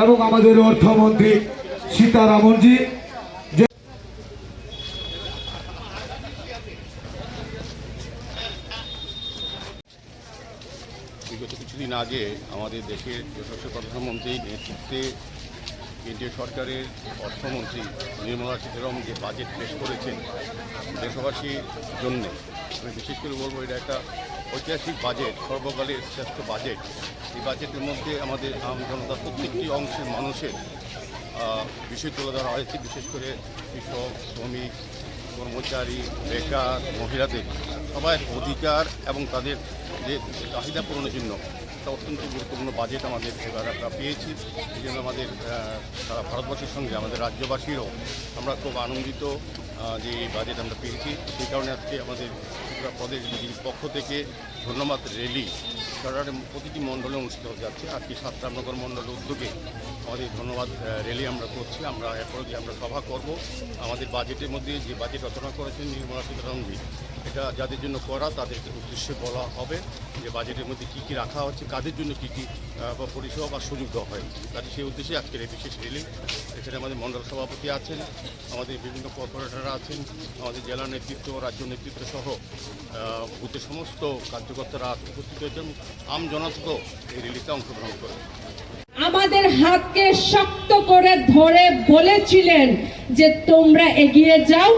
এবং আমাদের অর্থমন্ত্রী সীতারামনজি বিগত কিছুদিন আগে আমাদের দেশের যশস্বী প্রধানমন্ত্রীর নেতৃত্বে কেন্দ্রীয় সরকারের অর্থমন্ত্রী নির্মলা সীতারামন যে বাজেট পেশ করেছেন দেশবাসীর জন্য, আমি বিশেষ করে বলব এটা একটা ঐতিহাসিক বাজেট সর্বকালের শ্রেষ্ঠ বাজেট এই বাজেটের মধ্যে আমাদের আম জনতার প্রত্যেকটি অংশের মানুষের বিষয় তুলে ধরা হয়েছে, বিশেষ করে কৃষক, শ্রমিক, কর্মচারী, বেকার, মহিলাদের। সবার অধিকার এবং তাদের যে চাহিদা পূরণের জন্য একটা অত্যন্ত গুরুত্বপূর্ণ বাজেট আমাদের আমরা পেয়েছি। এই জন্য আমাদের সারা ভারতবর্ষের সঙ্গে আমাদের রাজ্যবাসীরও আমরা খুব আনন্দিত যে এই বাজেট আমরা পেয়েছি। সেই কারণে আজকে আমাদের ত্রিপুরা প্রদেশ বিজেপির পক্ষ থেকে ধন্যবাদ র্যালি সরকারের প্রতিটি মণ্ডলে অনুষ্ঠিত হতে যাচ্ছে। আজকে সাত রামনগর মণ্ডলের উদ্যোগে আমাদের ধন্যবাদ র্যালি আমরা করছি। আমরা এরপরে যে আমরা সভা করব, আমাদের বাজেটের মধ্যে যে বাজেট রচনা করেছেন নির্মলা সীতারামনজি এটা যাদের জন্য করা তাদেরকে উদ্দেশ্যে বলা হবে যে বাজেটের মধ্যে কী কী রাখা হচ্ছে, কাদের জন্য কী কী পরিষেবা বা সুযোগ দেওয়া হয় কাজে সেই উদ্দেশ্যে আজকের এই বিশেষ র্যালি এখানে আমাদের মণ্ডল সভাপতি আছেন, আমাদের বিভিন্ন কর্পোরেটররা আছেন, আমাদের জেলা নেতৃত্ব, রাজ্য নেতৃত্ব সহ বুথের সমস্ত কার্যকর্তারা উপস্থিত হয়েছেন। আম জনতা এই র্যালিতে অংশগ্রহণ করেন আমাদের হাতকে শক্ত করে ধরে বলেছিলেন যে তোমরা এগিয়ে যাও